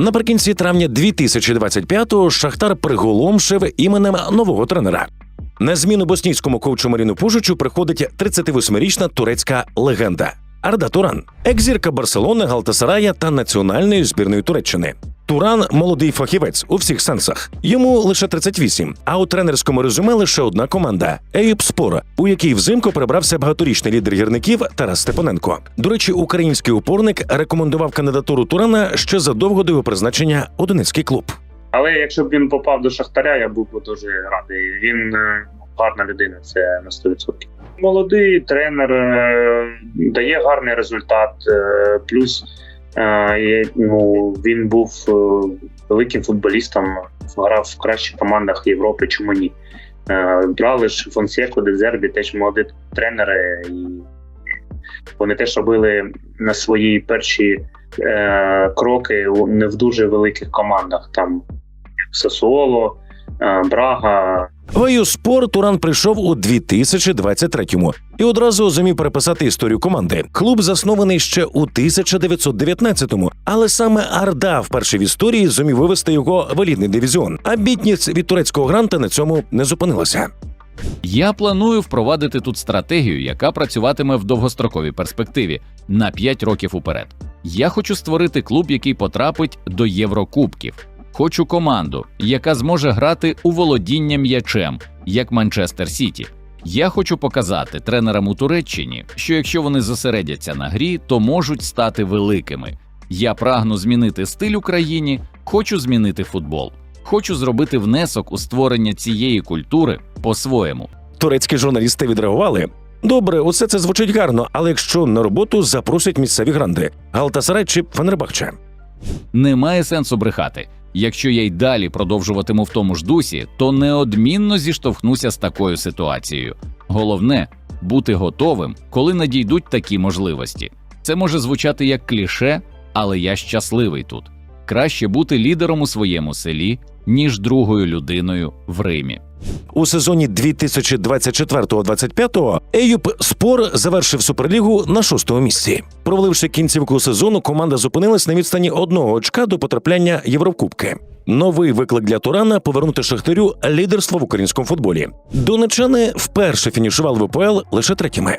Наприкінці травня 2025-го Шахтар приголомшив іменем нового тренера. На зміну боснійському коучу Маріну Пужичу приходить 38-річна турецька легенда Арда Туран, екзірка Барселони, Галтасарая та національної збірної Туреччини. Туран молодий фахівець у всіх сенсах. Йому лише 38, а у тренерському резюме лише одна команда Ейп Спор, у якій взимку прибрався багаторічний лідер гірників Тарас Степаненко. До речі, український упорник рекомендував кандидатуру Турана ще задовго до його призначення у Донецький клуб. Але якщо б він попав до Шахтаря, я був би дуже радий. Він е, гарна людина, це на 100%. Молодий тренер е, дає гарний результат. е, Плюс е, ну, він був е, великим футболістом, грав в кращих командах Європи. Чому ні? Е, Брали ж Фонсеко, Дезербі, теж молоді тренери, і вони теж робили на свої перші е, кроки не в дуже великих командах. Там Сасуоло, е, Брага. В «Ейю Спор Туран прийшов у 2023-му і одразу зумів переписати історію команди. Клуб заснований ще у 1919-му, але саме Арда вперше в історії зумів вивести його в елітний дивізіон. А бітність від турецького гранта на цьому не зупинилася. Я планую впровадити тут стратегію, яка працюватиме в довгостроковій перспективі на 5 років уперед. Я хочу створити клуб, який потрапить до Єврокубків. Хочу команду, яка зможе грати у володіння м'ячем, як Манчестер Сіті. Я хочу показати тренерам у Туреччині, що якщо вони зосередяться на грі, то можуть стати великими. Я прагну змінити стиль Україні, хочу змінити футбол. Хочу зробити внесок у створення цієї культури по-своєму. Турецькі журналісти відреагували. Добре, усе це звучить гарно, але якщо на роботу запросять місцеві гранди Галтасарай чи Фенербахче. Немає сенсу брехати. Якщо я й далі продовжуватиму в тому ж дусі, то неодмінно зіштовхнуся з такою ситуацією. Головне бути готовим, коли надійдуть такі можливості. Це може звучати як кліше, але я щасливий тут. Краще бути лідером у своєму селі, ніж другою людиною в Римі. У сезоні 2024-25 Еюп Спор завершив суперлігу на шостому місці. Проваливши кінцівку сезону, команда зупинилась на відстані одного очка до потрапляння Єврокубки. Новий виклик для Турана повернути Шахтарю лідерство в українському футболі. Донечани вперше фінішували в УПЛ лише третіми.